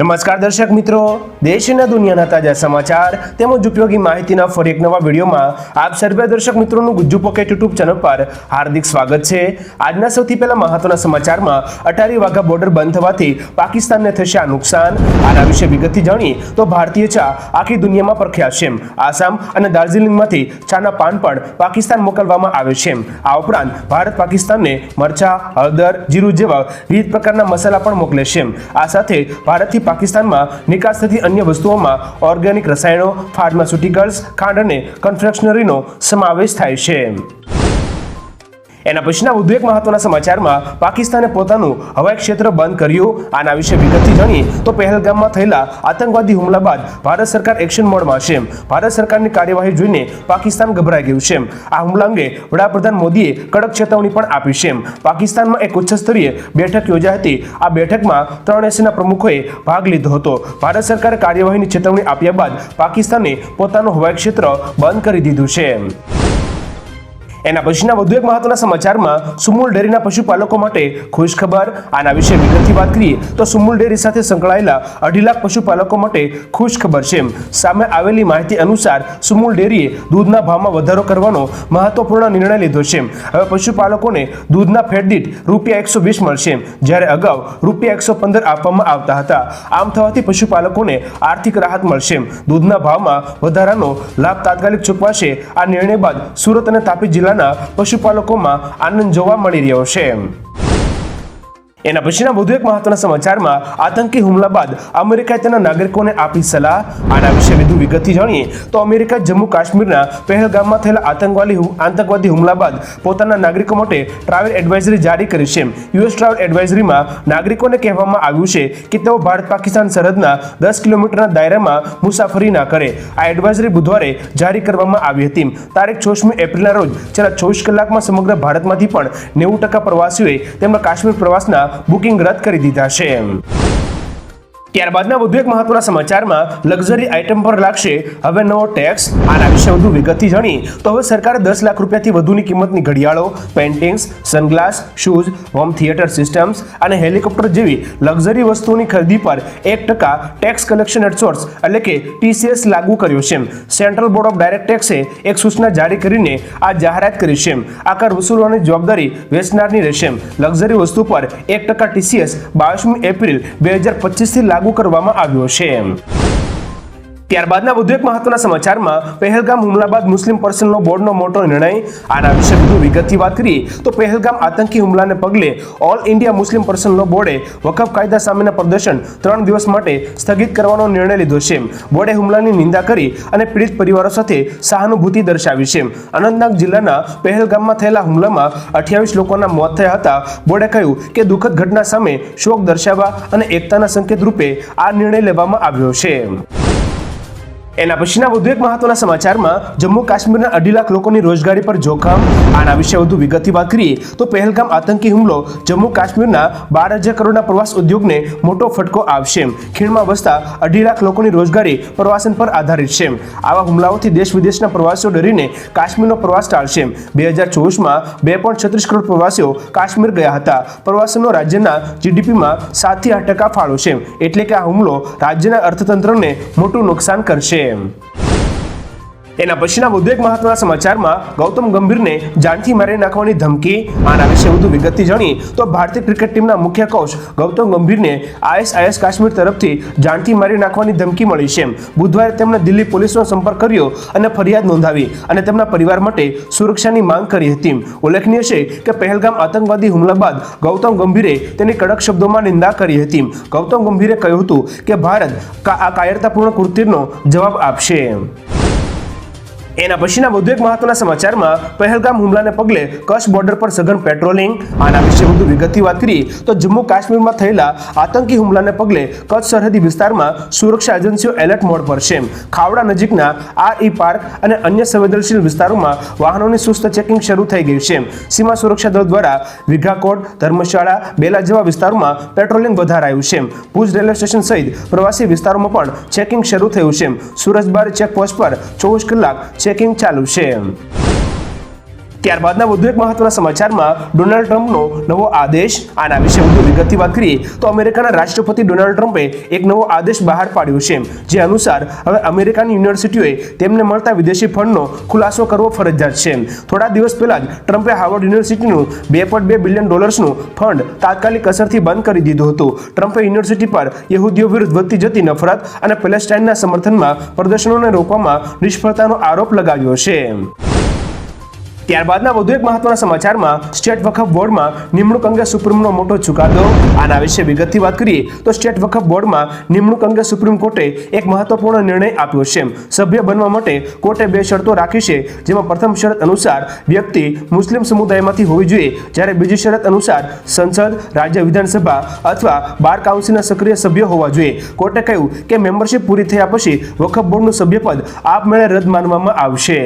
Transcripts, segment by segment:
નમસ્કાર દર્શક મિત્રો. દેશ અને દુનિયાના તાજા સમાચાર તેમજ ઉપયોગી માહિતીના ફરી એક નવા વિડીયોમાં આપ સર્વે દર્શક મિત્રોનું ગુજ્જુ પોકેટ યુટ્યુબ ચેનલ પર હાર્દિક સ્વાગત છે. આજના સૌથી પહેલા મહત્વના સમાચારમાં અટારી વાઘા બોર્ડર બંધ થવાથી પાકિસ્તાનને થશે આ નુકસાન. આના વિશે વિગતથી જાણીએ તો ભારતીય ચા આખી દુનિયામાં પ્રખ્યાત છે આસામ અને દાર્જિલિંગમાંથી ચાના પાન પણ પાકિસ્તાન મોકલવામાં આવે છે આ ઉપરાંત ભારત પાકિસ્તાનને મરચા, હળદર, જીરું જેવા વિવિધ પ્રકારના મસાલા પણ મોકલે છે આ સાથે ભારતથી પાકિસ્તાનમાં નિકાસ થતી અન્ય વસ્તુઓમાં ઓર્ગેનિક રસાયણો ફાર્માસ્યુટિકલ્સ ખાંડ અને કન્ફેક્શનરીનો સમાવેશ થાય છે. એના પછીના વધુ એક મહત્વના સમાચારમાં પાકિસ્તાને પોતાનું હવાઈ ક્ષેત્ર બંધ કર્યું. આના વિશે વિગતથી જાણીએ તો પહેલગામમાં થયેલા આતંકવાદી હુમલા બાદ ભારત સરકાર એક્શન મોડમાં છે. ભારત સરકારની કાર્યવાહી જોઈને પાકિસ્તાન ગભરાઈ ગયું છે. આ હુમલા અંગે વડાપ્રધાન મોદીએ કડક ચેતવણી પણ આપી છે. પાકિસ્તાનમાં એક ઉચ્ચ સ્તરીય બેઠક યોજાઈ હતી. આ બેઠકમાં ત્રણ એસીના પ્રમુખોએ ભાગ લીધો હતો. ભારત સરકારે કાર્યવાહીની ચેતવણી આપ્યા બાદ પાકિસ્તાને પોતાનું હવાઈ ક્ષેત્ર બંધ કરી દીધું છે. એના પછીના વધુ એક મહત્વના સમાચારમાં સુમૂલ ડેરીના પશુપાલકો માટે ખુશ ખબર આના વિશે વિગતથી વાત કરીએ તો સુમૂલ ડેરી સાથે સંકળાયેલા અઢી લાખ પશુપાલકો માટે ખુશ ખબર છે. સામે આવેલી માહિતી અનુસાર સુમૂલ ડેરીએ દૂધના ભાવમાં વધારો કરવાનો મહત્વપૂર્ણ નિર્ણય લીધો છે. હવે પશુપાલકોને દૂધના ફેટદીઠ રૂપિયા એકસો વીસ મળશે. જ્યારે અગાઉ રૂપિયા એકસો પંદર આપવામાં આવતા હતા. આમ થવાથી પશુપાલકોને આર્થિક રાહત મળશે. દૂધના ભાવમાં વધારાનો લાભ તાત્કાલિક ચૂકવાશે આ નિર્ણય બાદ સુરત અને તાપી જિલ્લાના પશુપાલકોમાં આનંદ જોવા મળી રહ્યો છે. એના પછીના વધુ એક મહત્વના સમાચારમાં આતંકી હુમલા બાદ અમેરિકાએ તેના નાગરિકોને આપી સલાહ. આના વિશે વધુ વિગતથી જાણીએ તો અમેરિકા જમ્મુ કાશ્મીરના પહેલગામમાં થયેલા આતંકવાદી આતંકવાદી હુમલા બાદ પોતાના નાગરિકો માટે ટ્રાવેલ એડવાઇઝરી જારી કરી છે. યુએસ ટ્રાવેલ એડવાઇઝરીમાં નાગરિકોને કહેવામાં આવ્યું છે કે તેઓ ભારત પાકિસ્તાન સરહદના દસ કિલોમીટરના દાયરામાં મુસાફરી ના કરે. આ એડવાઇઝરી બુધવારે જારી કરવામાં આવી હતી. તારીખ છોસમી એપ્રિલના રોજ છેલ્લા ચોવીસ કલાકમાં સમગ્ર ભારતમાંથી પણ નેવું ટકા પ્રવાસીઓએ તેમના કાશ્મીર પ્રવાસના બુકિંગ રદ કરી દીધા છે. ત્યારબાદના વધુ એક મહત્વના સમાચારમાં લક્ઝરી આઇટમ પર લાગશે હવે નવો ટેક્સ. આના વિશે વધુ વિગતથી જાણીએ તો હવે સરકારે દસ લાખ રૂપિયાથી વધુની કિંમતની ઘડિયાળો paintings sunglasses, shoes, home theatre systems અને હેલિકોપ્ટર જેવી લક્ઝરી વસ્તુઓની ખરીદી પર એક ટકા ટેક્સ કલેક્શન એટ સોર્સ એટલે કે ટીસીએસ લાગુ કર્યો છે સેન્ટ્રલ બોર્ડ ઓફ ડાયરેક્ટ ટેક્સે એક સૂચના જારી કરીને આ જાહેરાત કરી છે આ કર વસૂલવાની જવાબદારી વેચનારની રહેશે લક્ઝરી વસ્તુ પર એક ટકા ટીસીએસ બાવીસમી એપ્રિલ બે હજાર પચીસથી લાગુ કરવામાં આવ્યો છે. ત્યારબાદના વધુ એક મહત્વના સમાચારમાં પહેલગામ હુમલા બાદ મુસ્લિમ પર્સનનો બોર્ડનો મોટો નિર્ણય. આના વિશે વધુ વિગતથી વાત કરીએ તો પહેલગામ આતંકી હુમલાને પગલે ઓલ ઇન્ડિયા મુસ્લિમ પર્સનનો બોર્ડે વકફ કાયદા સામેના પ્રદર્શન ત્રણ દિવસ માટે સ્થગિત કરવાનો નિર્ણય લીધો છે. બોર્ડે હુમલાની નિંદા કરી અને પીડિત પરિવારો સાથે સહાનુભૂતિ દર્શાવી છે. અનંતનાગ જિલ્લાના પહેલગામમાં થયેલા હુમલામાં અઠ્યાવીસ લોકોના મોત થયા હતા. બોર્ડે કહ્યું કે દુઃખદ ઘટના સામે શોક દર્શાવવા અને એકતાના સંકેત રૂપે આ નિર્ણય લેવામાં આવ્યો છે. એના પછીના વધુ એક મહત્વના સમાચારમાં, જમ્મુ કાશ્મીરના અઢી લાખ લોકોની રોજગારી પર જોખમ, આના વિશે વધુ વિગતથી વાત કરીએ, તો પહેલગામ આતંકી હુમલો જમ્મુ કાશ્મીરના બાર હજાર કરોડના પ્રવાસ ઉદ્યોગને મોટો ફટકો આવશે. ખીણમાં વસતા અઢી લાખ લોકોની રોજગારી પ્રવાસન પર આધારિત છે. આવા હુમલાઓથી દેશ વિદેશના પ્રવાસીઓ ડરીને કાશ્મીરનો પ્રવાસ ટાળશે. બે હજાર ચોવીસમાં બે પોઈન્ટ છત્રીસ કરોડ પ્રવાસીઓ કાશ્મીર ગયા હતા. પ્રવાસનનો રાજ્યના જીડીપીમાં સાતથી આઠ ટકા ફાળો છે. એટલે કે આ હુમલો રાજ્યના અર્થતંત્રને મોટું નુકસાન કરશે. game. એના પછીના વધુ એક મહત્વના સમાચારમાં ગૌતમ ગંભીરને જાનથી મારી નાખવાની ધમકી, આના વિશે વધુ વિગતથી જાણીએ તો ભારતીય ક્રિકેટ ટીમના મુખ્ય કોચ ગૌતમ ગંભીરને આઈએસઆઈએસ કાશ્મીર તરફથી જાનથી મારી નાખવાની ધમકી મળી છે. બુધવારે તેમણે દિલ્હી પોલીસનો સંપર્ક કર્યો અને ફરિયાદ નોંધાવી અને તેમના પરિવાર માટે સુરક્ષાની માંગ કરી હતી. ઉલ્લેખનીય છે કે પહેલગામ આતંકવાદી હુમલા બાદ ગૌતમ ગંભીરે તેની કડક શબ્દોમાં નિંદા કરી હતી. ગૌતમ ગંભીરે કહ્યું હતું કે ભારત આ કાયરતાપૂર્ણ કૃત્યનો જવાબ આપશે. એના પછીના વધુ એક મહત્વના સમાચારમાં પહેલગામ હુમલાને પગલે કચ્છ બોર્ડર પર સઘન પેટ્રોલિંગ આના વિશે વધુ વિગતથી વાત કરીએ તો જમ્મુ કાશ્મીરમાં થયેલા આતંકી હુમલાને પગલે કચ્છ સરહદી વિસ્તારમાં સુરક્ષા એજન્સીઓ એલર્ટ મોડ પર છે. ખાવડા નજીકના આર ઈ પાર્ક અને અન્ય સંવેદનશીલ વિસ્તારોમાં વાહનોની સુસ્ત ચેકિંગ શરૂ થઈ ગયું છે. સીમા સુરક્ષા દળ દ્વારા વિઘાકોટ ધર્મશાળા, બેલા જેવા વિસ્તારોમાં પેટ્રોલિંગ વધારાયું છે. ભુજ રેલવે સ્ટેશન સહિત પ્રવાસી વિસ્તારોમાં પણ ચેકિંગ શરૂ થયું છે. સુરજબાર ચેકપોસ્ટ પર ચોવીસ કલાક ચેકિંગ ચાલુ છે. ત્યારબાદના વધુ એક મહત્વના સમાચારમાં ડોનાલ્ડ ટ્રમ્પનો નવો આદેશ, આના વિશે વધુ વિગતથી વાત કરીએ, તો અમેરિકાના રાષ્ટ્રપતિ ડોનાલ્ડ ટ્રમ્પે એક નવો આદેશ બહાર પાડ્યો છે, જે અનુસાર હવે અમેરિકાની યુનિવર્સિટીઓએ તેમને મળતા વિદેશી ફંડનો ખુલાસો કરવો ફરજિયાત છે. થોડા દિવસ પહેલા જ ટ્રમ્પે હાર્વર્ડ યુનિવર્સિટીનું બે પોઈન્ટ બે બિલિયન ડોલર્સનું ફંડ તાત્કાલિક અસરથી બંધ કરી દીધું હતું. ટ્રમ્પે યુનિવર્સિટી પર યહૂદીઓ વિરુદ્ધ વધતી જતી નફરત અને પેલેસ્ટાઇનના સમર્થનમાં પ્રદર્શનોને રોકવામાં નિષ્ફળતાનો આરોપ લગાવ્યો છે. ત્યારબાદના વધુ એક મહત્વના સમાચારમાં સ્ટેટ વકફ બોર્ડમાં નિમણૂક અંગે સુપ્રીમનો મોટો ચુકાદો. આના વિશે વિગતથી વાત કરીએ તો સ્ટેટ વકફ બોર્ડમાં નિમણૂક અંગે સુપ્રીમ કોર્ટે એક મહત્વપૂર્ણ નિર્ણય આપ્યો છે. સભ્ય બનવા માટે કોર્ટે બે શરતો રાખી છે, જેમાં પ્રથમ શરત અનુસાર વ્યક્તિ મુસ્લિમ સમુદાયમાંથી હોવી જોઈએ, જ્યારે બીજી શરત અનુસાર સંસદ, રાજ્ય વિધાનસભા અથવા બાર કાઉન્સિલના સક્રિય સભ્ય હોવા જોઈએ. કોર્ટે કહ્યું કે મેમ્બરશિપ પૂરી થયા પછી વકફ બોર્ડનું સભ્યપદ આપમેળે રદ માનવામાં આવશે.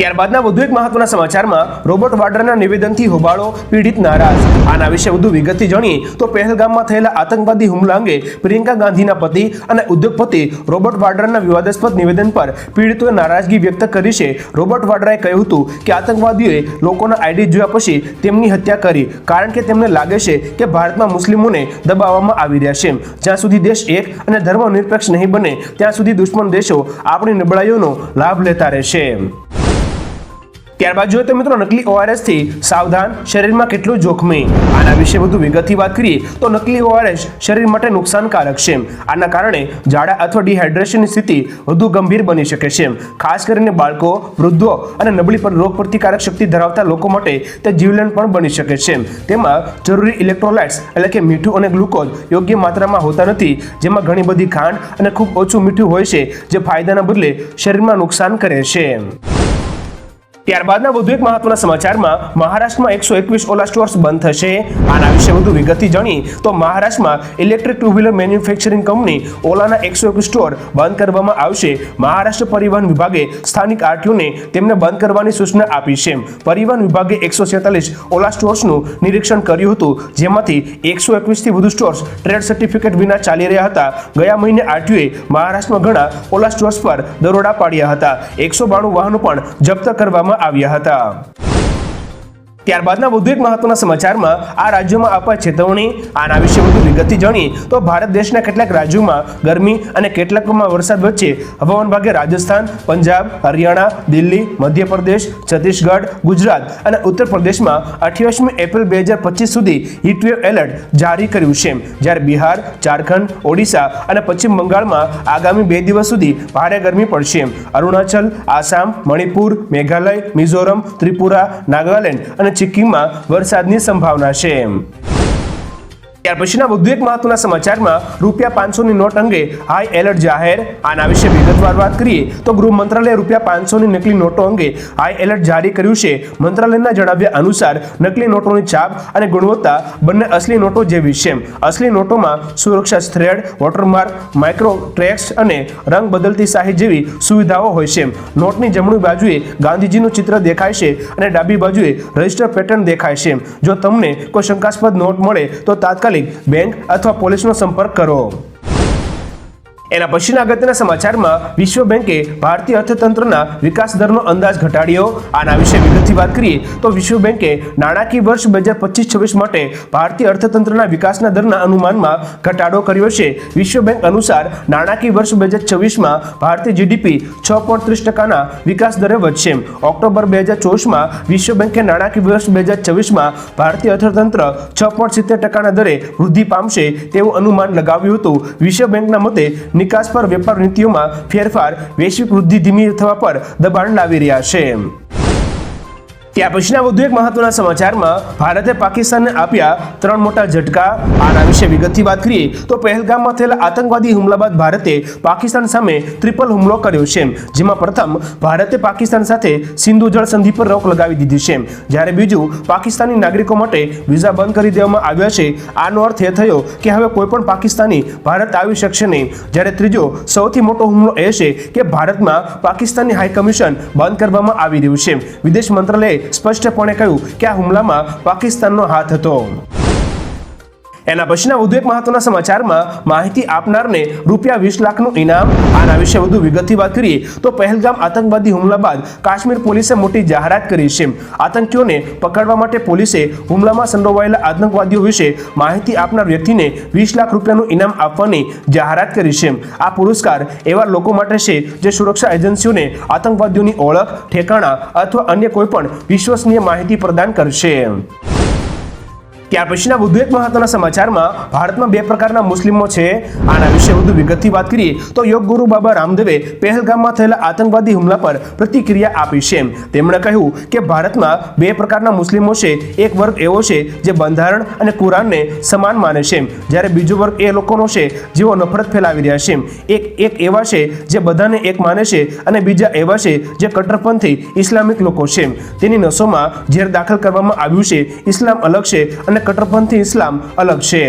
ત્યારબાદના વધુ એક મહત્વના સમાચારમાં રોબર્ટ વાડ્રાના નિવેદનથી હોબાળો, પીડિત, નારાજ. આના વિશે વધુ વિગતથી જાણીએ તો પહેલગામમાં થયેલા આતંકવાદી હુમલા અંગે પ્રિયંકા ગાંધીના પતિ અને ઉદ્યોગપતિ રોબર્ટ વાડ્રાના વિવાદાસ્પદ નિવેદન પર પીડિતોએ નારાજગી વ્યક્ત કરી છે. રોબર્ટ વાડ્રાએ કહ્યું હતું કે આતંકવાદીઓએ લોકોના આઈડી જોયા પછી તેમની હત્યા કરી, કારણ કે તેમને લાગે છે કે ભારતમાં મુસ્લિમોને દબાવવામાં આવી રહ્યા છે. જ્યાં સુધી દેશ એક અને ધર્મ નિરપેક્ષ નહીં બને, ત્યાં સુધી દુશ્મન દેશો આપણી નબળાઈઓનો લાભ લેતા રહેશે. ત્યારબાદ જોઈએ તો મિત્રો નકલી ઓઆરએસથી સાવધાન શરીરમાં કેટલું જોખમી? આના વિશે વધુ વિગતથી વાત કરીએ તો નકલી ઓઆરએસ શરીર માટે નુકસાનકારક છે. આના કારણે ઝાડા અથવા ડિહાઇડ્રેશનની સ્થિતિ વધુ ગંભીર બની શકે છે. ખાસ કરીને બાળકો, વૃદ્ધો અને નબળી પર રોગ પ્રતિકારક શક્તિ ધરાવતા લોકો માટે તે જીવલેણ પણ બની શકે છે. તેમાં જરૂરી ઇલેક્ટ્રોલાઇટ્સ એટલે કે મીઠું અને ગ્લુકોઝ યોગ્ય માત્રામાં હોતા નથી. જેમાં ઘણી બધી ખાંડ અને ખૂબ ઓછું મીઠું હોય છે, જે ફાયદાના બદલે શરીરમાં નુકસાન કરે છે. ત્યારબાદના વધુ એક મહત્વના સમાચારમાં મહારાષ્ટ્રમાં એકસો એકવીસ ઓલા સ્ટોર્સ બંધ થશે. આના વિશે વધુ વિગતથી જાણી તો મહારાષ્ટ્રમાં electric two wheeler manufacturing company ઓલાના એકસો એકવીસ સ્ટોર બંધ કરવામાં આવશે. મહારાષ્ટ્ર પરિવહન વિભાગે સ્થાનિક આરટીઓને તેમને બંધ કરવાની સૂચના આપી છે. પરિવહન વિભાગે એકસો છેતાલીસ ઓલા સ્ટોર્સનું નિરીક્ષણ કર્યું હતું, જેમાંથી એકસો એકવીસથી વધુ સ્ટોર્સ ટ્રેડ સર્ટિફિકેટ વિના ચાલી રહ્યા હતા. ગયા મહિને આરટીઓએ મહારાષ્ટ્રમાં ઘણા ઓલા સ્ટોર્સ પર દરોડા પાડ્યા હતા. એકસો બાણું વાહનો પણ જપ્ત કરવામાં આવ્યા હતા. ત્યારબાદના વધુ એક મહત્વના સમાચારમાં આ રાજ્યોમાં અપાય ચેતવણી, આના વિશે વધુ વિગતથી જાણીએ તો ભારત દેશના કેટલાક રાજ્યોમાં ગરમી અને કેટલાકમાં વરસાદ વચ્ચે હવામાન વિભાગે રાજસ્થાન, પંજાબ, હરિયાણા, દિલ્હી, મધ્યપ્રદેશ, છત્તીસગઢ, ગુજરાત અને ઉત્તર પ્રદેશમાં અઠ્યાવીસમી એપ્રિલ બે હજાર પચીસ સુધી હીટવેવ એલર્ટ જારી કર્યું છે. જ્યારે બિહાર, ઝારખંડ, ઓડિશા અને પશ્ચિમ બંગાળમાં આગામી બે દિવસ સુધી ભારે ગરમી પડશે. અરુણાચલ, આસામ, મણિપુર, મેઘાલય, મિઝોરમ, ત્રિપુરા, નાગાલેન્ડ અને સિક્કિમમાં વરસાદની સંભાવના છે. ત્યાર પછીના વધુ એક મહત્વના સમાચારમાં રૂપિયા પાંચસોની નોટ અંગે હાઈ એલર્ટ જાહેર. આના વિશે વિગતવાર વાત કરીએ તો ગૃહ મંત્રાલયે રૂપિયા પાંચસોની નકલી નોટો અંગે હાઈ એલર્ટ જારી કર્યું છે. મંત્રાલયના જણાવ્યા અનુસાર, નકલી નોટોની છાપ અને ગુણવત્તા બંને અસલી નોટો જેવી છે. અસલી નોટોમાં સુરક્ષા થ્રેડ વોટરમાર્ક માઇક્રો ટ્રેક્સ અને રંગ બદલતી શાહી જેવી સુવિધાઓ હોય છે. નોટની જમણી બાજુએ ગાંધીજીનું ચિત્ર દેખાય છે અને ડાબી બાજુએ રજિસ્ટર પેટર્ન દેખાય છે. જો તમને કોઈ શંકાસ્પદ નોટ મળે તો તાત્કાલિક બેંક અથવા પોલીસનો સંપર્ક કરો. એના પછીના અગત્યના સમાચારમાં વિશ્વ બેંકે ભારતીય અર્થતંત્રના વિકાસ દરનો અંદાજ ઘટાડ્યો. આના વિશે વિગતથી વાત કરીએ તો વિશ્વ બેંકે નાણાકીય વર્ષ બે હજાર પચીસ છવ્વીસ માટે ભારતીય અર્થતંત્રના વિકાસના દરના અનુમાનમાં ઘટાડો કર્યો છે. વિશ્વ બેંક અનુસાર નાણાકીય વર્ષ બે હજાર છવ્વીસમાં ભારતીય જીડીપી છ પોઈન્ટ ત્રીસ ટકાના વિકાસ દરે વધશે. ઓક્ટોબર બે હજાર ચોવીસમાં વિશ્વ બેંકે નાણાકીય વર્ષ બે હજાર છવ્વીસમાં ભારતીય અર્થતંત્ર છ પોઈન્ટ સિત્તેર ટકાના દરે વૃદ્ધિ પામશે તેવું અનુમાન લગાવ્યું હતું. વિશ્વ બેંકના મતે નિકાસ પર વેપાર નીતિઓમાં ફેરફાર વૈશ્વિક વૃદ્ધિ ધીમી થવા પર દબાણ લાવી રહ્યા છે. ત્યાર પછીના વધુ એક મહત્વના સમાચારમાં ભારતે પાકિસ્તાનને આપ્યા ત્રણ મોટા ઝટકા. આના વિશે વિગતથી વાત કરીએ તો પહેલગામમાં થયેલા આતંકવાદી હુમલા બાદ ભારતે પાકિસ્તાન સામે ટ્રિપલ હુમલો કર્યો છે જેમાં પ્રથમ ભારતે પાકિસ્તાન સાથે સિંધુ જળ સંધિ પર રોક લગાવી દીધી છે જ્યારે બીજું પાકિસ્તાની નાગરિકો માટે વિઝા બંધ કરી દેવામાં આવ્યા છે. આનો અર્થ એ થયો કે હવે કોઈપણ પાકિસ્તાની ભારત આવી શકશે નહીં. જ્યારે ત્રીજો સૌથી મોટો હુમલો એ છે કે ભારતમાં પાકિસ્તાનની હાઈ કમિશન બંધ કરવામાં આવી રહ્યું છે વિદેશ મંત્રાલયે સ્પષ્ટપણે કહ્યું કે આ હુમલામાં પાકિસ્તાનનો હાથ હતો. એના પછીના વધુ એક મહત્વના સમાચારમાં માહિતી આપનારને રૂપિયા વીસ લાખનું ઇનામ, આના વિશે વધુ વિગતથી વાત કરીએ તો પહેલગામ આતંકવાદી હુમલા બાદ કાશ્મીર પોલીસે મોટી જાહેરાત કરી છે. આતંકીઓને પકડવા માટે પોલીસે હુમલામાં સંડોવાયેલા આતંકવાદીઓ વિશે માહિતી આપનાર વ્યક્તિને વીસ લાખ રૂપિયાનું ઇનામ આપવાની જાહેરાત કરી છે. આ પુરસ્કાર એવા લોકો માટે છે જે સુરક્ષા એજન્સીઓને આતંકવાદીઓની ઓળખ, ઠેકાણા અથવા અન્ય કોઈપણ વિશ્વસનીય માહિતી પ્રદાન કરશે. ત્યાર પછીના વધુ એક મહત્વના સમાચારમાં ભારતમાં બે પ્રકારના મુસ્લિમો છે. આના વિશે વધુ વિગતથી વાત કરીએ તો યોગ ગુરુ બાબા રામદેવે પહેલગામમાં થયેલા આતંકવાદી હુમલા પર પ્રતિક્રિયા આપી છે. તેમણે કહ્યું કે ભારતમાં બે પ્રકારના મુસ્લિમો છે. એક વર્ગ એવો છે જે બંધારણ અને કુરાનને સમાન માને છે. જ્યારે બીજો વર્ગ એ લોકોનો છે જેઓ નફરત ફેલાવી રહ્યા છે. એક એક એવા છે જે બધાને એક માને છે અને બીજા એવા છે જે કટ્ટરપંથી ઇસ્લામિક લોકો છે. તેની નસોમાં ઝેર દાખલ કરવામાં આવ્યું છે. ઇસ્લામ અલગ છે અને કટ્ટરપંથી ઇસ્લામ અલગ છે.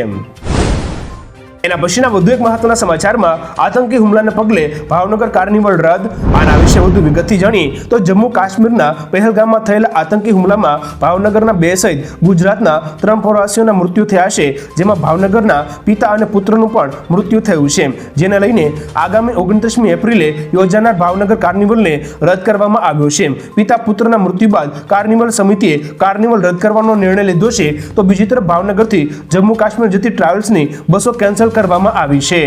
એના પછીના વધુ એક મહત્વના સમાચારમાં આતંકી હુમલાના પગલે ભાવનગર કાર્નિવલ રદ. આના વિશે વધુ વિગતથી જાણી તો જમ્મુ કાશ્મીરના પહેલગામમાં થયેલા આતંકી હુમલામાં ભાવનગરના બે સહિત ગુજરાતના ત્રણ પ્રવાસીઓના મૃત્યુ થયા છે, જેમાં ભાવનગરના પિતા અને પુત્રનું પણ મૃત્યુ થયું છે. જેને લઈને આગામી ઓગણત્રીસમી એપ્રિલે યોજાનાર ભાવનગર કાર્નિવલને રદ કરવામાં આવ્યો છે. પિતા પુત્રના મૃત્યુ બાદ કાર્નિવલ સમિતિએ કાર્નિવલ રદ કરવાનો નિર્ણય લીધો છે. તો બીજી તરફ ભાવનગરથી જમ્મુ કાશ્મીર જતી ટ્રાવેલ્સની બસો કેન્સલ કરવામાં આવી છે.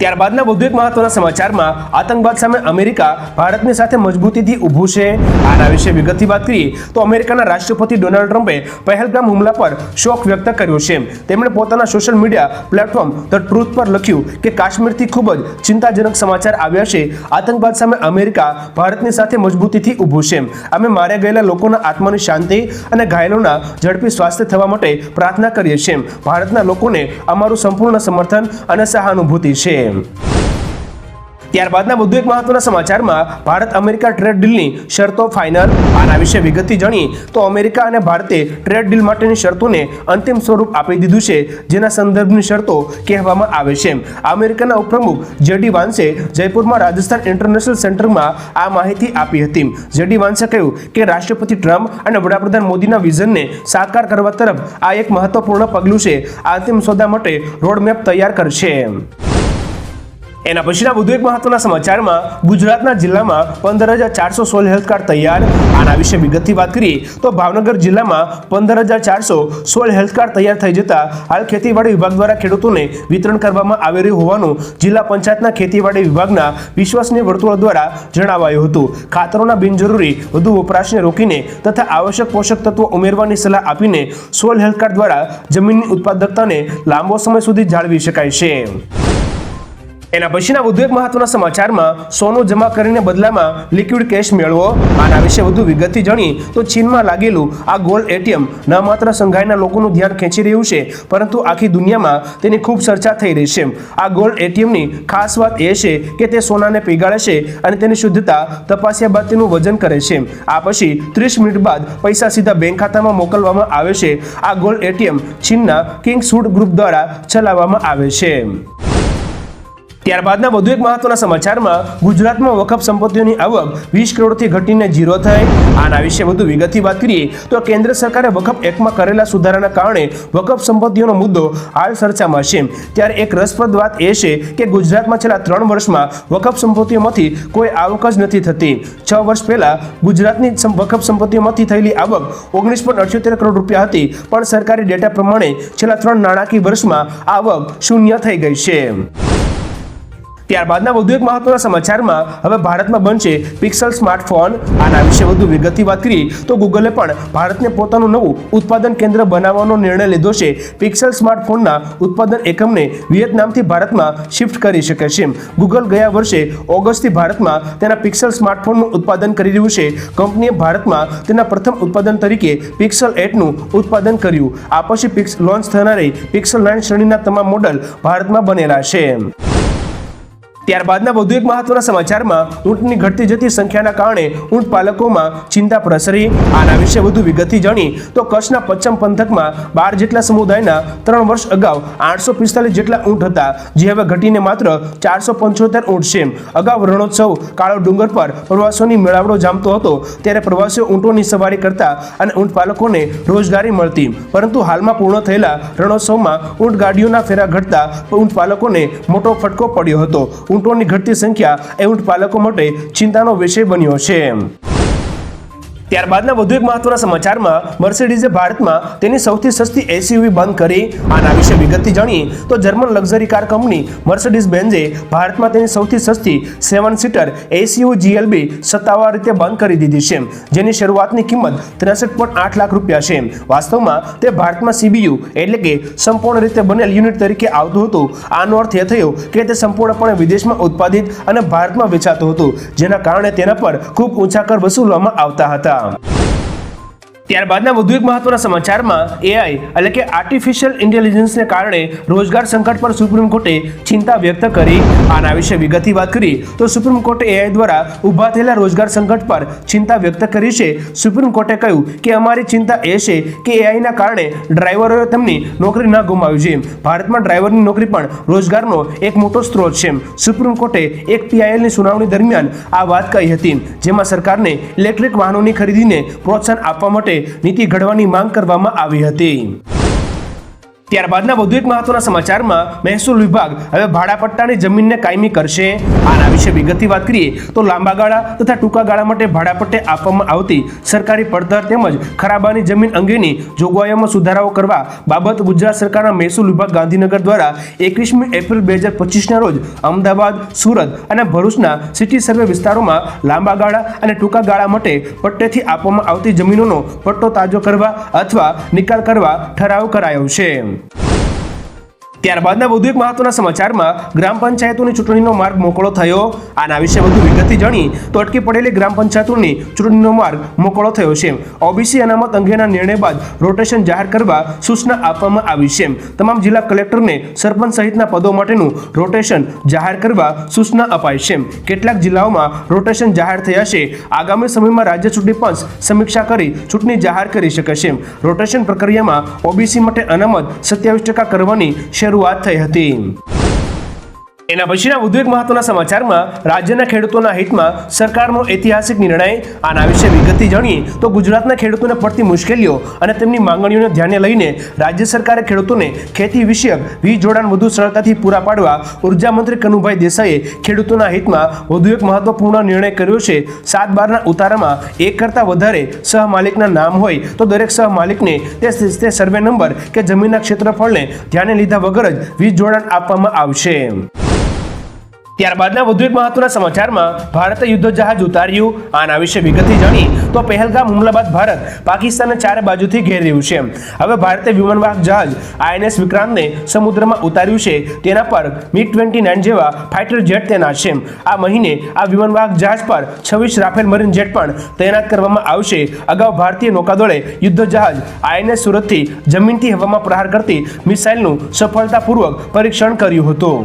ત્યારબાદના વધુ એક મહત્વના સમાચારમાં આતંકવાદ સામે અમેરિકા ભારતની સાથે મજબૂતીથી ઊભું છે. આના વિશે વિગતથી વાત કરીએ તો અમેરિકાના રાષ્ટ્રપતિ ડોનાલ્ડ ટ્રમ્પે પહેલગામ હુમલા પર શોક વ્યક્ત કર્યો છે. તેમણે પોતાના social media platform the Truth પર લખ્યું કે કાશ્મીરથી ખૂબ જ ચિંતાજનક સમાચાર આવ્યા છે. આતંકવાદ સામે અમેરિકા ભારતની સાથે મજબૂતીથી ઊભું છે. અમે માર્યા ગયેલા લોકોના આત્માની શાંતિ અને ઘાયલોના ઝડપી સ્વાસ્થ્ય થવા માટે પ્રાર્થના કરીએ છીએ. ભારતના લોકોને અમારું સંપૂર્ણ સમર્થન અને સહાનુભૂતિ છે. ત્યારબાદના વધુ એક મહત્વના સમાચારમાં ભારત અમેરિકા ટ્રેડ ડીલની શરતો ફાઇનલ આના વિશે વિગતથી જાણીએ તો અમેરિકા અને ભારતે ટ્રેડ ડીલ માટેની શરતોને અંતિમ સ્વરૂપ આપી દીધું છે, જેના સંદર્ભની શરતો કહેવામાં આવે છે. અમેરિકાના ઉપપ્રમુખ જેડી વાન્સે જયપુરમાં રાજસ્થાન ઇન્ટરનેશનલ સેન્ટરમાં આ માહિતી આપી હતી. જેડી વાન્સે કહ્યું કે રાષ્ટ્રપતિ ટ્રમ્પ અને વડાપ્રધાન મોદીના વિઝનને સાકાર કરવા તરફ આ એક મહત્વપૂર્ણ પગલું છે. આ અંતિમ સોદા માટે રોડમેપ તૈયાર કરશે. એના પછીના વધુ એક મહત્વના સમાચારમાં ગુજરાતના જિલ્લામાં પંદર હજાર ચારસો સોલ હેલ્થ કાર્ડ તૈયાર. આના વિશે વિગતથી વાત કરીએ તો ભાવનગર જિલ્લામાં પંદર હજાર ચારસો સોળ હેલ્થ કાર્ડ તૈયાર થઈ જતા હાલ ખેતીવાડી વિભાગ દ્વારા ખેડૂતોને વિતરણ કરવામાં આવી રહ્યું હોવાનું જિલ્લા પંચાયતના ખેતીવાડી વિભાગના વિશ્વસનીય વર્તુળો દ્વારા જણાવાયું હતું. ખાતરોના બિનજરૂરી વધુ વપરાશને રોકીને તથા આવશ્યક પોષક તત્વો ઉમેરવાની સલાહ આપીને સોલ હેલ્થ કાર્ડ દ્વારા જમીનની ઉત્પાદકતાને લાંબો સમય સુધી જાળવી શકાય છે. એના પછીના વધુ એક મહત્વના સમાચારમાં સોનું જમા કરીને બદલામાં લિક્વિડ કેશ મેળવો. આના વિશે વધુ વિગતથી જાણી તો ચીનમાં લાગેલું આ ગોલ્ડ એટીએમ ન માત્ર સંઘાઈના લોકોનું ધ્યાન ખેંચી રહ્યું છે, પરંતુ આખી દુનિયામાં તેની ખૂબ ચર્ચા થઈ રહી છે. આ ગોલ્ડ એટીએમની ખાસ વાત એ છે કે તે સોનાને પીગાળે છે અને તેની શુદ્ધતા તપાસ્યા બાદ તેનું વજન કરે છે. આ પછી ત્રીસ મિનિટ બાદ પૈસા સીધા બેંક ખાતામાં મોકલવામાં આવે છે. આ ગોલ્ડ એટીએમ ચીનના કિંગ સુડ ગ્રુપ દ્વારા ચલાવવામાં આવે છે. ત્યારબાદના વધુ એક મહત્વના સમાચારમાં ગુજરાતમાં વકફ સંપત્તિઓની આવક વીસ કરોડથી ઘટીને ઝીરો થઈ. આના વિશે વધુ વિગતથી વાત કરીએ તો કેન્દ્ર સરકારે વકફ એક્ટમાં કરેલા સુધારાના કારણે વકફ સંપત્તિઓનો મુદ્દો હાલ ચર્ચામાં છે. ત્યારે એક રસપ્રદ વાત એ છે કે ગુજરાતમાં છેલ્લા ત્રણ વર્ષમાં વકફ સંપત્તિઓમાંથી કોઈ આવક જ નથી થતી. છ વર્ષ પહેલા ગુજરાતની વકફ સંપત્તિઓમાંથી થયેલી આવક ઓગણીસ પોઈન્ટ અઠ્યોતેર કરોડ રૂપિયા હતી, પણ સરકારી ડેટા પ્રમાણે છેલ્લા ત્રણ નાણાકીય વર્ષમાં આવક શૂન્ય થઈ ગઈ છે. ત્યારબાદના વધુ એક મહત્વના સમાચારમાં હવે ભારતમાં બનશે પિક્સલ સ્માર્ટફોન આના વિશે વધુ વિગતથી વાત કરીએ તો ગૂગલે પણ ભારતને પોતાનું નવું ઉત્પાદન કેન્દ્ર બનાવવાનો નિર્ણય લીધો છે. પિક્સલ સ્માર્ટફોનના ઉત્પાદન એકમને વિયેતનામથી ભારતમાં શિફ્ટ કરી શકે છે. ગૂગલ ગયા વર્ષે ઓગસ્ટથી ભારતમાં તેના પિક્સલ સ્માર્ટફોનનું ઉત્પાદન કરી રહ્યું છે. કંપનીએ ભારતમાં તેના પ્રથમ ઉત્પાદન તરીકે પિક્સલ એટનું ઉત્પાદન કર્યું. આ પછી પિક્સ લોન્ચ થનારી પિક્સલ નાઇન શ્રેણીના તમામ મોડલ ભારતમાં બનેલા છે. ત્યારબાદના વધુ એક મહત્વના સમાચારમાં, ઊંટની ઘટતી જતી સંખ્યાના કારણે ઊંટ પાલકોમાં ચિંતા પ્રસરી. આના વિશે વધુ વિગતથી જાણી, તો કચ્છના પશ્ચિમ પંથકમાં બાર જેટલા સમુદાયના ત્રણ વર્ષ અગાઉ આઠસો પિસ્તાલીસ જેટલા ઊંટ હતા, જે હવે ઘટીને માત્ર ચારસો પંચોતેર ઊંટ છે અગાઉ રણોત્સવ કાળો ડુંગર પર પ્રવાસીઓની મેળાવડો જામતો હતો, ત્યારે પ્રવાસીઓ ઊંટોની સવારી કરતા અને ઊંટ પાલકોને રોજગારી મળતી. પરંતુ હાલમાં પૂર્ણ થયેલા રણોત્સવમાં ઊંટ ગાડીઓના ફેરા ઘટતા ઊંટ પાલકોને મોટો ફટકો પડ્યો હતો. ઊંટોની ઘટતી સંખ્યા એ ઊંટ પાલકો માટે ચિંતાનો વિષય બન્યો છે. ત્યારબાદના વધુ એક મહત્વના સમાચારમાં મર્સિડીઝે ભારતમાં તેની સૌથી સસ્તી એસયુવી બંધ કરી આના વિશે વિગતથી જાણીએ તો German luxury car company Mercedes બેન્ઝે ભારતમાં તેની સૌથી સસ્તી સેવન સીટર એસયુ જીએલબી સત્તાવાર રીતે બંધ કરી દીધી છે, જેની શરૂઆતની કિંમત ત્રેસઠ પોઈન્ટ આઠ લાખ રૂપિયા છે. વાસ્તવમાં તે ભારતમાં સીબીયુ એટલે કે સંપૂર્ણ રીતે બનેલ યુનિટ તરીકે આવતું હતું. આનો અર્થ એ થયો કે તે સંપૂર્ણપણે વિદેશમાં ઉત્પાદિત અને ભારતમાં વેચાતું હતું, જેના કારણે તેના પર ખૂબ ઊંચા કર વસૂલવામાં આવતા હતા. Paalam. ત્યારબાદના વધુ એક મહત્વના સમાચારમાં એઆઈ એટલે કે આર્ટિફિશિયલ ઇન્ટેલિજન્સને કારણે રોજગાર સંકટ પર સુપ્રીમ કોર્ટે ચિંતા વ્યક્ત કરી. આના વિશે વિગતથી વાત કરી તો સુપ્રીમ કોર્ટે એઆઈ દ્વારા ઊભા થયેલા રોજગાર સંકટ પર ચિંતા વ્યક્ત કરી છે. સુપ્રીમ કોર્ટે કહ્યું કે અમારી ચિંતા એ છે કે એઆઈના કારણે ડ્રાઈવરોએ તેમની નોકરી ન ગુમાવી જોઈએ ભારતમાં ડ્રાઈવરની નોકરી પણ રોજગારનો એક મોટો સ્ત્રોત છે. સુપ્રીમ કોર્ટે એક પીઆઈએલની સુનાવણી દરમિયાન આ વાત કહી હતી, જેમાં સરકારને ઇલેક્ટ્રિક વાહનોની ખરીદીને પ્રોત્સાહન આપવા માટે નીતિ ઘડવાની માંગ કરવામાં આવી હતી. ત્યારબાદના વધુ એક મહત્વના સમાચારમાં મહેસૂલ વિભાગ હવે ભાડાપટ્ટાની જમીનને કાયમી કરશે. આના વિશે વિગતથી વાત કરીએ તો લાંબા ગાળા તથા ટૂંકા ગાળા માટે ભાડાપટ્ટે આપવામાં આવતી સરકારી પડતર તેમજ ખરાબાની જમીન અંગેની જોગવાઈઓમાં સુધારાઓ કરવા બાબત ગુજરાત સરકારના મહેસૂલ વિભાગ ગાંધીનગર દ્વારા એકવીસમી એપ્રિલ બે હજાર પચીસના રોજ અમદાવાદ, સુરત અને ભરૂચના સિટી સર્વે વિસ્તારોમાં લાંબા ગાળા અને ટૂંકા ગાળા માટે પટ્ટેથી આપવામાં આવતી જમીનોનો પટ્ટો તાજો કરવા અથવા નિકાલ કરવા ઠરાવ કરાયો છે. game. ત્યારબાદના વધુ એક મહત્વના સમાચારમાં ગ્રામ પંચાયતોની ચૂંટણીનો માર્ગ મોકળો થયો. આના વિશે વધુ વિગતથી જાણી તો અટકી પડેલી ગ્રામ પંચાયતોની ચૂંટણીનો માર્ગ મોકળો થયો છે. ઓબીસી અનામત અંગેના નિર્ણય બાદ રોટેશન જાહેર કરવા સૂચના આપવામાં આવી છે. તમામ જિલ્લા કલેક્ટરને સરપંચ સહિતના પદો માટેનું રોટેશન જાહેર કરવા સૂચના અપાઈ છે. કેટલાક જિલ્લાઓમાં રોટેશન જાહેર થયા છે. આગામી સમયમાં રાજ્ય ચૂંટણી પંચ સમીક્ષા કરી ચૂંટણી જાહેર કરી શકે છે. રોટેશન પ્રક્રિયામાં ઓબીસી માટે અનામત સત્યાવીસ ટકા કરવાની શરૂઆત થઈ હતી. એના પછીના વધુ મહત્વના સમાચારમાં રાજ્યના ખેડૂતોના હિતમાં સરકારનો ઐતિહાસિક નિર્ણય આના વિશે વિગતથી જાણીએ તો ગુજરાતના ખેડૂતોને પડતી મુશ્કેલીઓ અને તેમની માંગણીઓને ધ્યાને લઈને રાજ્ય સરકારે ખેડૂતોને ખેતી વિષયક વીજ જોડાણ વધુ સરળતાથી પૂરા પાડવા ઊર્જા મંત્રી કનુભાઈ દેસાઈએ ખેડૂતોના હિતમાં વધુ એક મહત્વપૂર્ણ નિર્ણય કર્યો છે. સાત બારના ઉતારામાં એક કરતાં વધારે સહમાલિકના નામ હોય તો દરેક સહમાલિકને તે સર્વે નંબર કે જમીનના ક્ષેત્રફળને ધ્યાને લીધા વગર જ વીજ જોડાણ આપવામાં આવશે. ત્યારબાદના વધુ એક મહત્વના સમાચારમાં ભારતે યુદ્ધ જહાજ ઉતાર્યું, આના વિશે વિગતથી જાણી, તો પહેલગામ હુમલા બાદ ભારત પાકિસ્તાનને ચારે બાજુથી ઘેર્યું છે. હવે ભારતે વિમાનવાહક જહાજ આઈએનએસ વિક્રાંતને સમુદ્રમાં ઉતાર્યું છે, તેના પર મી ટ્વેન્ટી નાઇન જેવા ફાઇટર જેટ તૈનાત છે. આ મહિને આ વિમાનવાહક જહાજ પર છવ્વીસ રાફેલ મરીન જેટ પણ તૈનાત કરવામાં આવશે. અગાઉ ભારતીય નૌકાદળે યુદ્ધ જહાજ આઈએનએસ સુરતથી જમીનથી હવામાં પ્રહાર કરતી મિસાઇલનું સફળતાપૂર્વક પરીક્ષણ કર્યું હતું.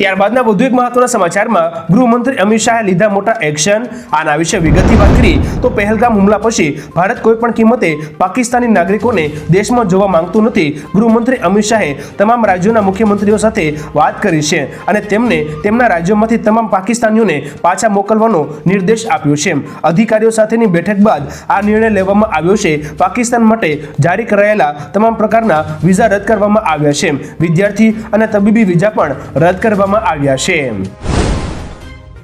ત્યારબાદના વધુ એક મહત્વના સમાચારમાં ગૃહમંત્રી અમિત શાહે લીધા મોટા એક્શન. આના વિશે વિગતથી વાત કરી, તો પહેલગામ હુમલા પછી ભારત કોઈ પણ કિંમતે પાકિસ્તાની નાગરિકોને દેશમાં જોવા માંગતું નથી. ગૃહમંત્રી અમિત શાહે તમામ રાજ્યોના મુખ્યમંત્રીઓ સાથે વાત કરી છે અને તેમને તેમના રાજ્યોમાંથી તમામ પાકિસ્તાનીઓને પાછા મોકલવાનો નિર્દેશ આપ્યો છે. અધિકારીઓ સાથેની બેઠક બાદ આ નિર્ણય લેવામાં આવ્યો છે. પાકિસ્તાન માટે જારી કરાયેલા તમામ પ્રકારના વિઝા રદ કરવામાં આવ્યા છે. વિદ્યાર્થી અને તબીબી વિઝા પણ રદ કરવામાં આવ્યા છે.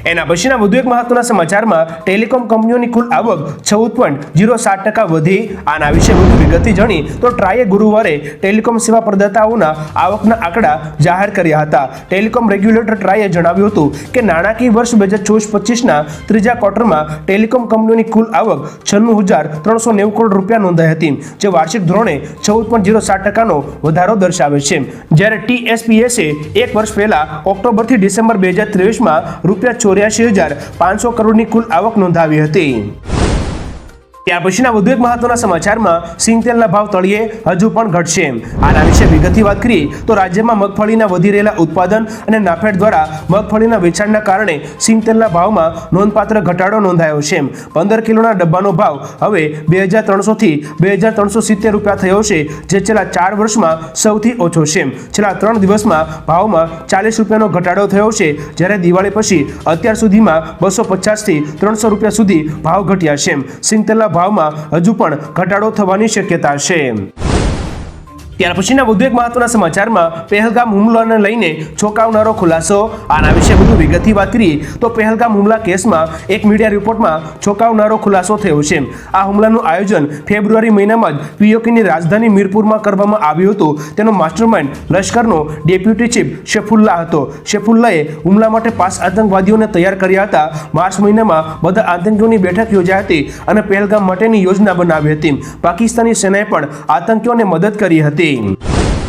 એના પછીના વધુ એક મહત્વના સમાચારમાં ટેલિકોમ કંપનીઓની કુલ આવક ચૌદ પોઈન્ટ જીરો સાત ટકા વધી. આના વિશે વધુ વિગતથી જાણી તો ટ્રાયે ગુરુવારે ટેલિકોમ સેવા પ્રદાતાઓના આવકના આંકડા જાહેર કર્યા હતા. ટેલિકોમ રેગ્યુલેટર ટ્રાયે જણાવ્યું હતું કે નાણાકીય વર્ષ બે હજાર ચોવીસ પચીસના ત્રીજા ક્વાર્ટરમાં ટેલિકોમ કંપનીઓની કુલ આવક છન્નું હજાર ત્રણસો નેવું કરોડ રૂપિયા નોંધાઈ હતી, જે વાર્ષિક ધોરણે ચૌદ પોઈન્ટ જીરો સાત ટકાનો વધારો દર્શાવે છે. જ્યારે ટીએસપીએસે એક વર્ષ પહેલા ઓક્ટોબરથી ડિસેમ્બર બે હજાર ત્રેવીસમાં રૂપિયા ચોર્યાસી હજાર પાંચસો કરોડની કુલ આવક નોંધાવી હતી. ત્યાર પછીના વધુ એક મહત્વના સમાચારમાં સિંગતેલના ભાવ તળિયે હજુ પણ ઘટશે. આના વિશે વિગતથી વાત કરીએ તો રાજ્યમાં મગફળીના વધી રહેલા ઉત્પાદન અને નાફેડ દ્વારા મગફળીના વેચાણના કારણે સિંગતેલના ભાવમાં નોંધપાત્ર ઘટાડો નોંધાયો છે. પંદર કિલોના ડબ્બાનો ભાવ હવે બે હજાર ત્રણસોથી બે હજાર ત્રણસો સિત્તેર રૂપિયા થયો છે, જે છેલ્લા ચાર વર્ષમાં સૌથી ઓછો છે. છેલ્લા ત્રણ દિવસમાં ભાવમાં ચાલીસ રૂપિયાનો ઘટાડો થયો છે, જ્યારે દિવાળી પછી અત્યાર સુધીમાં બસો પચાસથી ત્રણસો રૂપિયા સુધી ભાવ ઘટ્યા છે. સિંગતેલના ભાવમાં હજુ પણ ઘટાડો થવાની શક્યતા છે. ત્યાર પછીના વધુ એક મહત્વના સમાચારમાં પહેલગામ હુમલાને લઈને ચોંકાવનારો ખુલાસો. આના વિશે વધુ વિગતથી વાત કરીએ તો પહેલગામ હુમલા કેસમાં એક મીડિયા રિપોર્ટમાં ચોંકાવનારો ખુલાસો થયો છે. આ હુમલાનું આયોજન ફેબ્રુઆરી મહિનામાં જ પીઓકેની રાજધાની મીરપુરમાં કરવામાં આવ્યું હતું. તેનો માસ્ટરમાઇન્ડ લશ્કરનો ડેપ્યુટી ચીફ શેફુલ્લા હતો. શેફુલ્લાએ હુમલા માટે પાંચ આતંકવાદીઓને તૈયાર કર્યા હતા. માર્ચ મહિનામાં બધા આતંકીઓની બેઠક યોજાઈ હતી અને પહેલગામ માટેની યોજના બનાવી હતી. પાકિસ્તાની સેનાએ પણ આતંકીઓને મદદ કરી હતી. Amazing!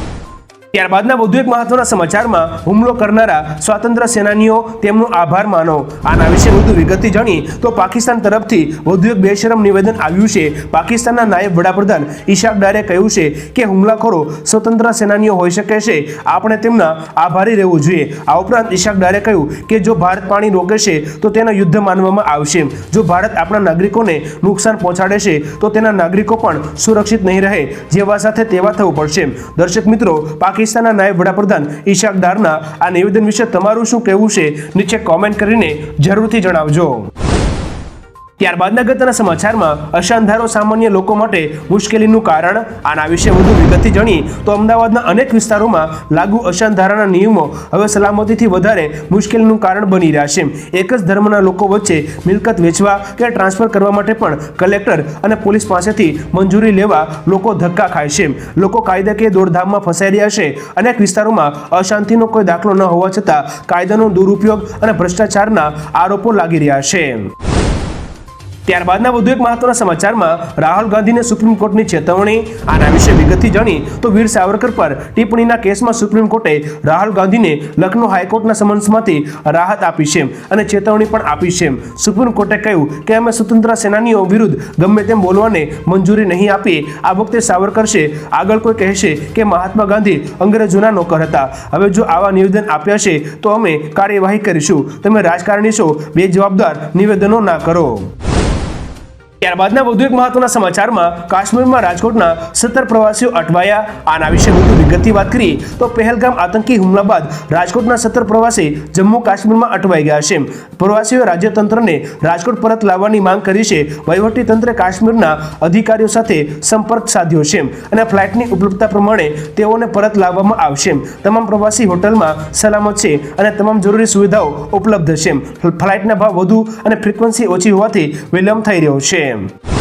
ત્યારબાદના વધુ એક મહત્વના સમાચારમાં હુમલો કરનારા સ્વાતંત્ર્ય સેનાનીઓ તેમનો આભાર માનો. આના વિશે વધુ વિગતથી જાણી તો પાકિસ્તાન તરફથી વધુ એક બેશરમ નિવેદન આવ્યું છે. પાકિસ્તાનના નાયબ વડાપ્રધાન ઈશાક ડારે કહ્યું છે કે હુમલાખોરો સ્વતંત્ર સેનાનીઓ હોઈ શકે છે. આપણે તેમના આભારી રહેવું જોઈએ. આ ઉપરાંત ઈશાક ડારે કહ્યું કે જો ભારત પાણી રોકે છે, તો તેનો યુદ્ધ માનવામાં આવશે. જો ભારત આપણા નાગરિકોને નુકસાન પહોંચાડે છે, તો તેના નાગરિકો પણ સુરક્ષિત નહીં રહે, જેવા સાથે તેવા થવું પડશે. દર્શક મિત્રો પાકિસ્તાનના નાયબ વડાપ્રધાન ઈશાક દારના આ નિવેદન વિશે તમારું શું કહેવું છે? નીચે કોમેન્ટ કરીને જરૂરથી જણાવજો. ત્યારબાદના અગત્યના સમાચારમાં અશાંધારો સામાન્ય લોકો માટે મુશ્કેલીનું કારણ આના વિશે વધુ વિગતથી જાણીએ તો અમદાવાદના અનેક વિસ્તારોમાં લાગુ અશાંધારાના નિયમો હવે સલામતીથી વધારે મુશ્કેલીનું કારણ બની રહ્યા છે. એક જ ધર્મના લોકો વચ્ચે મિલકત વેચવા કે ટ્રાન્સફર કરવા માટે પણ કલેક્ટર અને પોલીસ પાસેથી મંજૂરી લેવા લોકો ધક્કા ખાય છે. લોકો કાયદાકીય દોડધામમાં ફસાઈ રહ્યા છે. અનેક વિસ્તારોમાં અશાંતિનો કોઈ દાખલો ન હોવા છતાં કાયદાનો દુરુપયોગ અને ભ્રષ્ટાચારના આરોપો લાગી રહ્યા છે. ત્યારબાદના વધુ એક મહત્વના સમાચારમાં રાહુલ ગાંધીને સુપ્રીમ કોર્ટની ચેતવણી, આના વિશે વિગતથી જાણી તો વીર સાવરકર પર ટિપ્પણીના કેસમાં સુપ્રીમ કોર્ટે રાહુલ ગાંધીને લખનૌ હાઈકોર્ટના સમન્સમાંથી રાહત આપી છે અને ચેતવણી પણ આપી છે. સુપ્રીમ કોર્ટે કહ્યું કે અમે સ્વતંત્ર સેનાનીઓ વિરુદ્ધ ગમે તેમ બોલવાને મંજૂરી નહીં આપી. આ વખતે સાવરકર છે. આગળ કોઈ કહેશે કે મહાત્મા ગાંધી અંગ્રેજોના નોકર હતા. હવે જો આવા નિવેદન આપ્યા છે, તો અમે કાર્યવાહી કરીશું. તમે રાજકારણી છો બે જવાબદાર નિવેદનો ના કરો. ત્યારબાદના વધુ એક મહત્વના સમાચારમાં કાશ્મીરમાં રાજકોટના સત્તર પ્રવાસીઓ અટવાયા. આના વિશે વધુ વિગતની વાત કરીએ તો પહેલગામ આતંકી હુમલા બાદ રાજકોટના સત્તર પ્રવાસી જમ્મુ કાશ્મીરમાં અટવાઈ ગયા છે. પ્રવાસીઓ રાજ્યતંત્રને રાજકોટ પરત લાવવાની માંગ કરી છે. વહીવટી તંત્રે કાશ્મીરના અધિકારીઓ સાથે સંપર્ક સાધ્યો છે અને ફ્લાઇટની ઉપલબ્ધતા પ્રમાણે તેઓને પરત લાવવામાં આવશે. તમામ પ્રવાસી હોટલમાં સલામત છે અને તમામ જરૂરી સુવિધાઓ ઉપલબ્ધ છે. ફ્લાઇટના ભાવ વધુ અને ફ્રીક્વન્સી ઓછી હોવાથી વિલંબ થઈ રહ્યો છે. Instagram.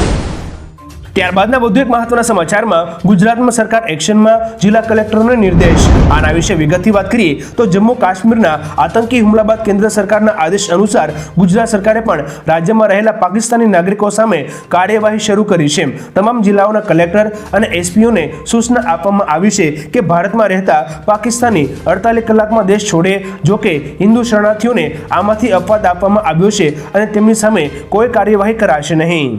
ત્યારબાદના વધુ એક મહત્વના સમાચારમાં ગુજરાતમાં સરકાર એક્શનમાં જિલ્લા કલેક્ટરનો નિર્દેશ. આના વિશે વિગતથી વાત કરીએ તો જમ્મુ કાશ્મીરના આતંકી હુમલા બાદ કેન્દ્ર સરકારના આદેશ અનુસાર ગુજરાત સરકારે પણ રાજ્યમાં રહેલા પાકિસ્તાની નાગરિકો સામે કાર્યવાહી શરૂ કરી છે. તમામ જિલ્લાઓના કલેક્ટર અને એસપીઓને સૂચના આપવામાં આવી છે કે ભારતમાં રહેતા પાકિસ્તાની અડતાલીસ કલાકમાં દેશ છોડે જોકે હિન્દુ શરણાર્થીઓને આમાંથી અપવાદ આપવામાં આવ્યો છે અને તેમની સામે કોઈ કાર્યવાહી કરાશે નહીં.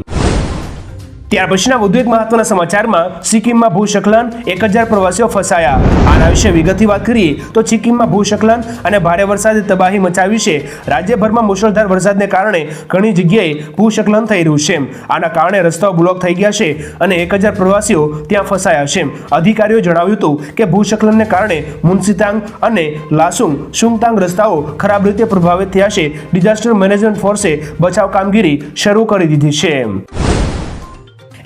ત્યાર પછીના વધુ એક મહત્વના સમાચારમાં સિક્કિમમાં ભૂસ્ખલન એક હજાર પ્રવાસીઓ ફસાયા. આના વિશે વિગતથી વાત કરીએ તો સિક્કિમમાં ભૂસ્ખલન અને ભારે વરસાદે તબાહી મચાવી છે. રાજ્યભરમાં મુશળધાર વરસાદને કારણે ઘણી જગ્યાએ ભૂસ્ખલન થઈ રહ્યું છે. આના કારણે રસ્તાઓ બ્લોક થઈ ગયા છે અને એક હજાર પ્રવાસીઓ ત્યાં ફસાયા છે. અધિકારીઓએ જણાવ્યું હતું કે ભૂસ્ખલનને કારણે મુનસીતાંગ અને લાસુંગ શુંગતાંગ રસ્તાઓ ખરાબ રીતે પ્રભાવિત થયા છે. ડિઝાસ્ટર મેનેજમેન્ટ ફોર્સે બચાવ કામગીરી શરૂ કરી દીધી છે.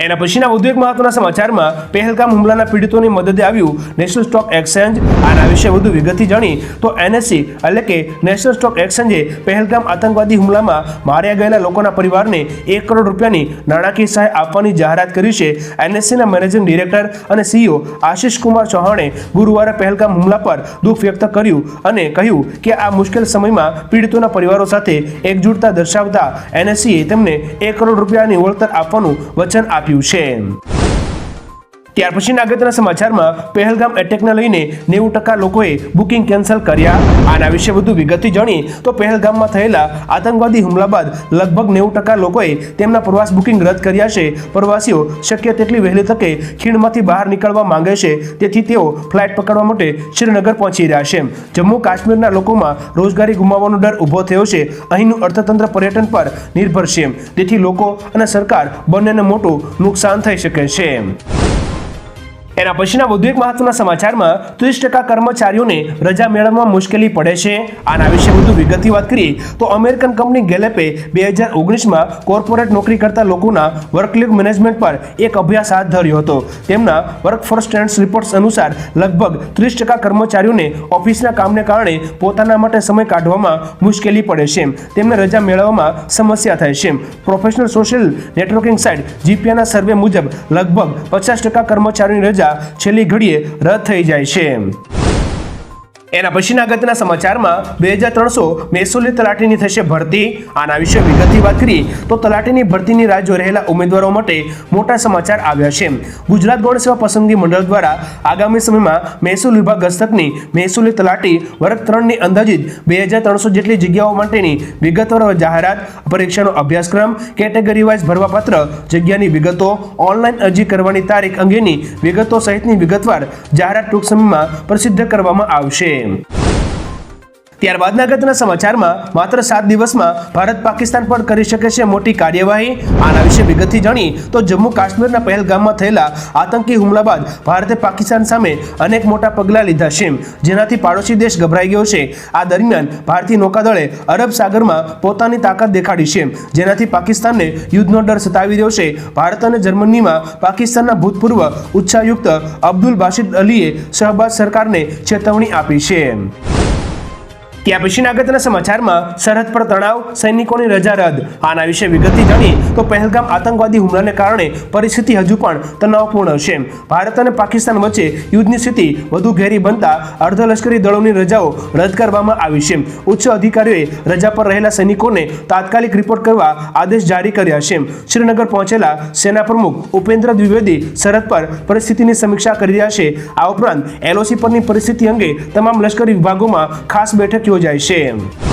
એના પછીના વધુ મહત્વના સમાચારમાં પહેલગામ હુમલાના પીડિતોની મદદે આવ્યું નેશનલ સ્ટોક એક્સચેન્જ આના વિશે વધુ વિગતથી જાણી તો એનએસસી એટલે કે નેશનલ સ્ટોક એક્સચેન્જે પહેલગામ આતંકવાદી હુમલામાં માર્યા ગયેલા લોકોના પરિવારને એક કરોડ રૂપિયાની નાણાકીય સહાય આપવાની જાહેરાત કરી છે. એનએસસીના મેનેજિંગ ડિરેક્ટર અને સીઈઓ આશિષ કુમાર ચૌહાણે ગુરુવારે પહેલગામ હુમલા પર દુઃખ વ્યક્ત કર્યું અને કહ્યું કે આ મુશ્કેલ સમયમાં પીડિતોના પરિવારો સાથે એકજૂટતા દર્શાવતા એનએસસીએ તેમને એક કરોડ રૂપિયાની વળતર આપવાનું વચન આપ્યું છે ત્યાર પછીના અગત્યના સમાચારમાં પહેલગામ એટેકને લઈને નેવું ટકા લોકોએ બુકિંગ કેન્સલ કર્યા. આના વિશે વધુ વિગતથી જાણી તો પહેલગામમાં થયેલા આતંકવાદી હુમલા બાદ લગભગ નેવું ટકા લોકોએ તેમના પ્રવાસ બુકિંગ રદ કર્યા છે. પ્રવાસીઓ શક્ય તેટલી વહેલી તકે ખીણમાંથી બહાર નીકળવા માંગે છે. તેથી તેઓ ફ્લાઇટ પકડવા માટે શ્રીનગર પહોંચી રહ્યા છે. જમ્મુ કાશ્મીરના લોકોમાં રોજગારી ગુમાવવાનો ડર ઊભો થયો છે. અહીંનું અર્થતંત્ર પર્યટન પર નિર્ભર છે. તેથી લોકો અને સરકાર બંનેને મોટું નુકસાન થઈ શકે છે. એના પછીના વધુ એક મહત્વના સમાચારમાં ત્રીસ ટકા કર્મચારીઓને રજા મેળવવામાં મુશ્કેલી પડે છે. આના વિશે વધુ વિગતની વાત કરીએ તો અમેરિકન કંપની ગેલેપે બે હજાર ઓગણીસમાં કોર્પોરેટ નોકરી કરતા લોકોના વર્કલીવ મેનેજમેન્ટ પર એક અભ્યાસ હાથ ધર્યો હતો. તેમના વર્કફોર્સ ટ્રેન્ડ્સ રિપોર્ટ્સ અનુસાર લગભગ ત્રીસ ટકા કર્મચારીઓને ઓફિસના કામને કારણે પોતાના માટે સમય કાઢવામાં મુશ્કેલી પડે છે. તેમને રજા મેળવવામાં સમસ્યા થાય છે. પ્રોફેશનલ સોશિયલ નેટવર્કિંગ સાઇટ જીપીઆના સર્વે મુજબ લગભગ પચાસ ટકા કર્મચારીઓની રજા છેલ્લી ઘડીએ રદ થઈ જાય છે. એના પછીના અગત્યના સમાચારમાં બે હજાર ત્રણસો મહેસૂલી તલાટીની થશે ભરતી. આના વિશે વિગતથી વાત કરીએ તો તલાટીની ભરતીની રાહ જોઈ રહેલા ઉમેદવારો માટે મોટા સમાચાર આવ્યા છે. ગુજરાત ગૌણ સેવા પસંદગી મંડળ દ્વારા આગામી સમયમાં મહેસૂલ વિભાગ હસ્તકની મહેસૂલી તલાટી વર્ગ ત્રણની અંદાજિત બે હજાર ત્રણસો જેટલી જગ્યાઓ માટેની વિગતવાર જાહેરાત, પરીક્ષાનો અભ્યાસક્રમ, કેટેગરી વાઇઝ ભરવાપત્ર જગ્યાની વિગતો ઓનલાઈન અરજી કરવાની તારીખ અંગેની વિગતો સહિતની વિગતવાર જાહેરાત ટૂંક સમયમાં પ્રસિદ્ધ કરવામાં આવશે. name. ત્યારબાદના અગત્યના સમાચારમાં માત્ર સાત દિવસમાં ભારત પાકિસ્તાન પર કરી શકે છે મોટી કાર્યવાહી. આના વિશે વિગતથી જાણી તો જમ્મુ કાશ્મીરના પહેલગામમાં થયેલા આતંકી હુમલા બાદ ભારતે પાકિસ્તાન સામે અનેક મોટા પગલાં લીધા છે. જેનાથી પાડોશી દેશ ગભરાઈ ગયો છે. આ દરમિયાન ભારતીય નૌકાદળે અરબ સાગરમાં પોતાની તાકાત દેખાડી છે. જેનાથી પાકિસ્તાનને યુદ્ધનો ડર સતાવી રહ્યો છે. ભારત અને જર્મનીમાં પાકિસ્તાનના ભૂતપૂર્વ ઉચ્ચાયુક્ત અબ્દુલ બાશિદ અલીએ શહબાઝ સરકારને ચેતવણી આપી છે. ત્યાં પછીના અગત્યના સમાચારમાં સરહદ પર તણાવ, સૈનિકોની રજા રદ. આના વિશે વિગતથી જાણીએ તો પહેલગામ આતંકવાદી હુમલાને કારણે પરિસ્થિતિ હજુ પણ તણાવપૂર્ણ છે. ભારત અને પાકિસ્તાન વચ્ચે યુદ્ધની સ્થિતિ વધુ ઘેરી બનતા અર્ધલશ્કરી દળોની રજાઓ રદ કરવામાં આવી છે. ઉચ્ચ અધિકારીઓએ રજા પર રહેલા સૈનિકોને તાત્કાલિક રિપોર્ટ કરવા આદેશ જારી કર્યા છે. શ્રીનગર પહોંચેલા સેના પ્રમુખ ઉપેન્દ્ર દ્વિવેદી સરહદ પર પરિસ્થિતિની સમીક્ષા કરી રહ્યા છે. આ ઉપરાંત એલઓસી પરની પરિસ્થિતિ અંગે તમામ લશ્કરી વિભાગોમાં ખાસ બેઠક યોજાય છે